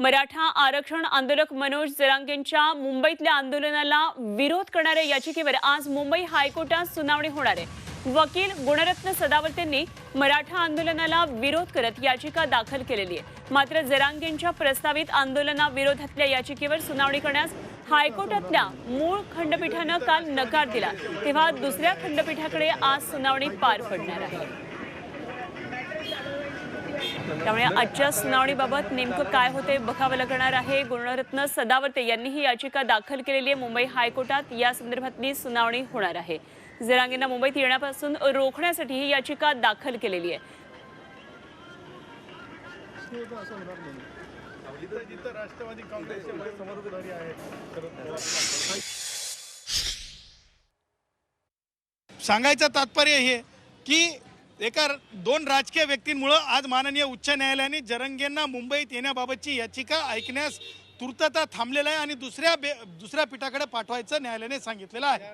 मराठा आरक्षण आंदोलक मनोज जरांगेंच्या मुंबईतल्या आंदोलनाला विरोध करणाऱ्या याचिकेवर आज मुंबई हायकोर्टात सुनावणी होणार आहे. वकील गुणरत्न सदावर्तेंनी मराठा आंदोलनाला विरोध करत याचिका दाखल केलेली आहे. मात्र जरांगेंच्या प्रस्तावित आंदोलनाविरोधातल्या याचिकेवर सुनावणी करण्यास हायकोर्टातल्या मूळ खंडपीठानं काल नकार दिला. तेव्हा दुसऱ्या खंडपीठाकडे आज सुनावणी पार पडणार आहे. त्यामुळे आजच्या सुनावणीबाबत नेमकं काय होते बघावं लागणार आहे. गुणरत्न सदावर्ते यांनी ही याचिका दाखल केलेली आहे. मुंबई हायकोर्टात या संदर्भातली सुनावणी होणार आहे. जरांगेंना मुंबईत येण्यापासून रोखण्यासाठी ही याचिका दाखल केलेली आहे. राष्ट्रवादी काँग्रेसचे सांगायचं तात्पर्य हे की एका दोन राजकीय व्यक्तींमुळं आज माननीय उच्च न्यायालयाने जरंगेंना मुंबईत येण्याबाबतची याचिका ऐकण्यास तूर्तता थांबलेला आहे आणि दुसऱ्या बे दुसऱ्या पीठाकडे पाठवायचं न्यायालयाने सांगितलेलं आहे.